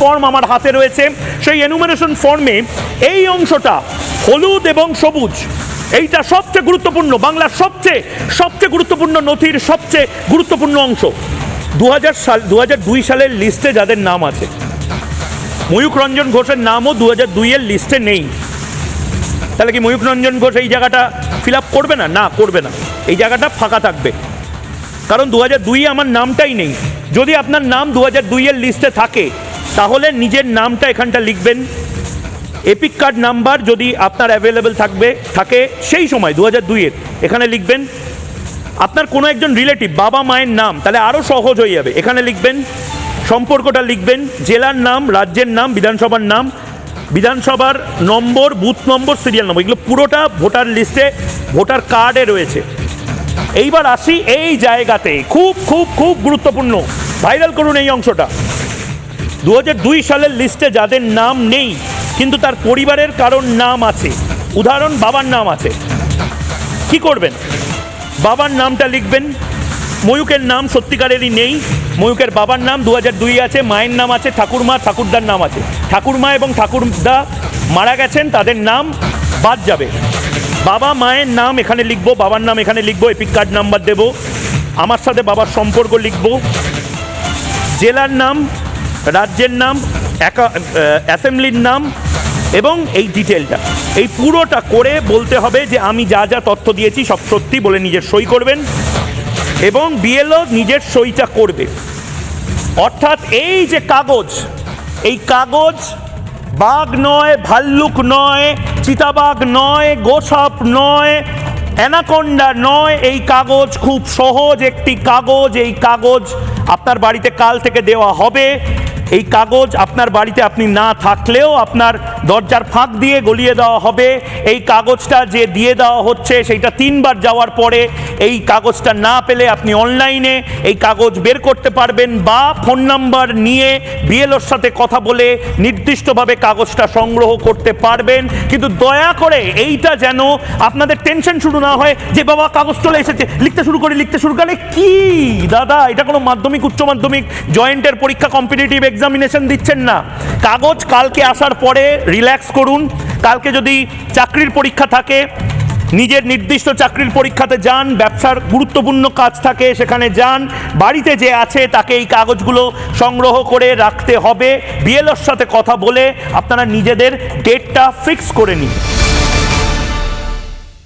Form আমার হাতে রয়েছে। সেই এনুমারেশন ফর্মে এই অংশটা হলুদ এবং সবুজ, এইটা সবচেয়ে গুরুত্বপূর্ণ, বাংলার সবচেয়ে সবচেয়ে গুরুত্বপূর্ণ নথির সবচেয়ে গুরুত্বপূর্ণ অংশ। দু সাল দু সালের লিস্টে যাদের নাম আছে ময়ূক রঞ্জন ঘোষের নামও দু হাজার দুইয়ের লিস্টে নেই। তাহলে কি ময়ূক রঞ্জন ঘোষ এই জায়গাটা ফিল করবে না? না, করবে না। এই জায়গাটা ফাঁকা থাকবে। কারণ দু হাজার দুইয়ে আমার নামটাই নেই। যদি আপনার নাম দু হাজার দুইয়ের লিস্টে থাকে, তাহলে নিজের নামটা এখানটা লিখবেন। এপিক কার্ড নাম্বার যদি আপনার অ্যাভেলেবেল থাকবে, থাকে সেই সময় দু হাজার দুইয়ের এখানে লিখবেন। আপনার কোনো একজন রিলেটিভ বাবা মায়ের নাম, তাহলে আরও সহজ হয়ে যাবে। এখানে লিখবেন, সম্পর্কটা লিখবেন, জেলার নাম, রাজ্যের নাম, বিধানসভার নাম, বিধানসভার নম্বর বুথ নম্বর সিরিয়াল নম্বর এগুলো পুরোটা ভোটার লিস্টে ভোটার কার্ডে রয়েছে। এইবার আসি এই জায়গাতে খুব খুব খুব গুরুত্বপূর্ণ। ভাইরাল করুন এই অংশটা। দু দুই সালের লিস্টে যাদের নাম নেই, কিন্তু তার পরিবারের কারোর নাম আছে। উদাহরণ, বাবার নাম আছে। কি করবেন? বাবার নামটা লিখবেন। ময়ূকের নাম সত্যিকারেরই নেই। ময়ূকের বাবার নাম দু হাজার দুই আছে, মায়ের নাম আছে ঠাকুরমা, ঠাকুরদার নাম আছে। ঠাকুরমা এবং ঠাকুরদা মারা গেছেন, তাদের নাম বাদ যাবে। বাবা মায়ের নাম এখানে লিখব, বাবার নাম এখানে লিখব, এপিক কার্ড নাম্বার দেবো, আমার সাথে বাবার সম্পর্ক লিখব। জেলার নাম, রাজ্যের নাম অ্যাসেম্বলির নাম এবং এই ডিটেলটা। এই পুরোটা করে বলতে হবে যে আমি যা যা তথ্য দিয়েছি সব সত্যি বলে নিজের সই করবেন। এবং বিএলও নিজের সইটা করবে। অর্থাৎ এই যে কাগজ, এই কাগজ বাঘ নয়, ভাল্লুক নয়, চিতাবাঘ নয়, গোসাপ নয়, অ্যানাকোন্ডা নয়, এই কাগজ খুব সহজ একটি কাগজ, এই কাগজ আপনার বাড়িতে কাল থেকে দেওয়া হবে। এই কাগজ আপনার বাড়িতে আপনি না থাকলেও আপনার দরজার ফাঁক দিয়ে গলিয়ে দেওয়া হবে। এই কাগজটা যে দিয়ে দেওয়া হচ্ছে, সেইটা তিনবার যাওয়ার পরে এই কাগজটা না পেলে আপনি অনলাইনে এই কাগজ বের করতে পারবেন বা ফোন নাম্বার নিয়ে বিএলওর সাথে কথা বলে নির্দিষ্টভাবে কাগজটা সংগ্রহ করতে পারবেন। কিন্তু দয়া করে এইটা যেন আপনাদের টেনশন শুরু না হয় যে, বাবা, কাগজ চলে এসেছে, লিখতে শুরু করে, লিখতে শুরু করে। কি? দাদা, এটা কোনো মাধ্যমিক, উচ্চ মাধ্যমিক, জয়েন্টের পরীক্ষা, কম্পিটিটিভ এক্সামিনেশন দিচ্ছেন না। কাগজ কালকে আসার পরে রিল্যাক্স করুন। কালকে যদি চাকরির পরীক্ষা থাকে, নিজের নির্দিষ্ট চাকরির পরীক্ষাতে যান, ব্যবসার গুরুত্বপূর্ণ কাজ থাকে, সেখানে যান, বাড়িতে যে আছে তাকে এই কাগজগুলো সংগ্রহ করে রাখতে হবে। বিএলওর সাথে কথা বলে আপনারা নিজেদের ডেটটা ফিক্স করে নিন।